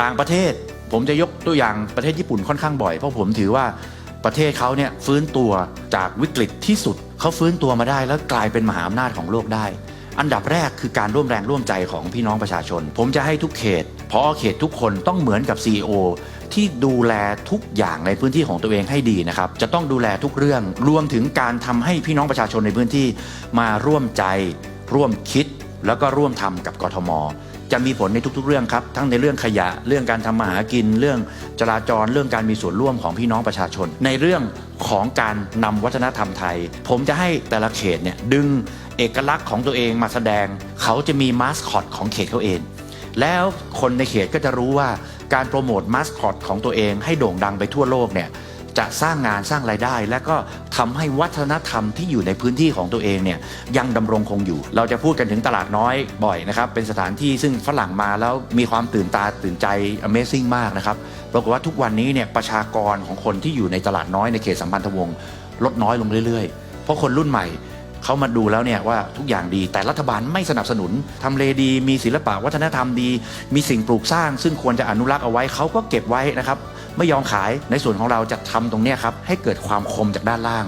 ต่างประเทศผมจะยกตัวอย่างประเทศญี่ปุ่นค่อนข้างบ่อย เพราะผมถือว่าประเทศเขาเนี่ยฟื้นตัวจากวิกฤตที่สุดเขาฟื้นตัวมาได้แล้วกลายเป็นมหาอำนาจของโลกได้ อันดับแรกคือการร่วมแรงร่วมใจของพี่น้องประชาชน ผมจะให้ทุกเขตพอเขตทุกคนต้องเหมือนกับ CEO ที่ดูแลทุกอย่างในพื้นที่ของตัวเองให้ดีนะครับ จะต้องดูแลทุกเรื่อง รวมถึงการทำให้พี่น้องประชาชนในพื้นที่มาร่วมใจ ร่วมคิด แล้วก็ร่วมทำกับกทม จะมีผลในทุกๆ เรื่องครับ ทั้งในเรื่องขยะเรื่องการทำมาหากิน เรื่องจราจรเรื่องการมีส่วนร่วมของพี่น้องประชาชน ในเรื่องของการนำวัฒนธรรมไทย ผมจะให้แต่ละเขตเนี่ยดึงเอกลักษณ์ของตัวเองมาแสดง เขาจะมีมาสคอตของเขตเขาเอง แล้วคนในเขตก็จะรู้ว่าการโปรโมทมาสคอตของตัวเองให้โด่งดังไปทั่วโลกเนี่ย จะสร้างงานสร้างรายได้ และก็ทำให้วัฒนธรรมที่อยู่ในพื้นที่ของตัวเองเนี่ยยังดำรงคงอยู่ เราจะพูดกันถึงตลาดน้อยบ่อยนะครับ เป็นสถานที่ซึ่งฝรั่งมาแล้วมีความตื่นตาตื่นใจ Amazing มากนะครับปรากฏว่าทุกวันนี้เนี่ยประชากรของคนที่อยู่ในตลาดน้อยในเขตสัมพันธวงศ์ลดน้อยลงเรื่อยๆ เพราะคนรุ่นใหม่เขามาดูแล้วเนี่ยว่าทุกอย่างดีแต่รัฐบาลไม่สนับสนุนทำเลดี มีศิลปะวัฒนธรรมดี มีสิ่งปลูกสร้าง ซึ่งควรจะอนุรักษ์เอาไว้เขาก็เก็บไว้นะครับ ไม่ยอมขายในส่วนของเราจะทำตรงนี้ครับให้เกิดความคมจากด้านล่าง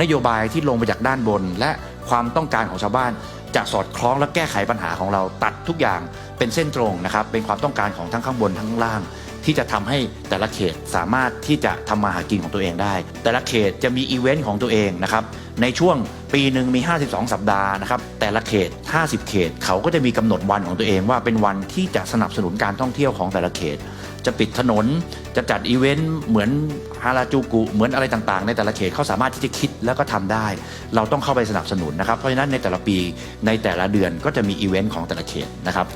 นโยบายที่ลงไปจากด้านบน และความต้องการของชาวบ้านจะสอดคล้องและแก้ไขปัญหาของเราตัดทุกอย่างเป็นเส้นตรงนะครับ เป็นความต้องการของทั้งข้างบนทั้งข้างล่าง ที่จะทำให้แต่ละเขตสามารถที่จะทำมาหากินของตัวเองได้ แต่ละเขตจะมีอีเวนต์ของตัวเองนะครับในช่วงปีหนึ่งมี 52 สัปดาห์นะครับแต่ละเขต 50 เขต เขาก็จะมีกำหนดวันของตัวเองว่าเป็นวันที่จะสนับสนุนการท่องเที่ยวของแต่ละเขต จะปิดถนน จะจัดอีเวนต์เหมือนฮาราจูกุเหมือนอะไรต่างๆ ในแต่ละเขตเขาสามารถที่จะคิดแล้วก็ทำได้ เราต้องเข้าไปสนับสนุนนะครับเพราะฉะนั้นในแต่ละปีในแต่ละเดือนก็จะมีอีเวนต์ของแต่ละเขตนะครับ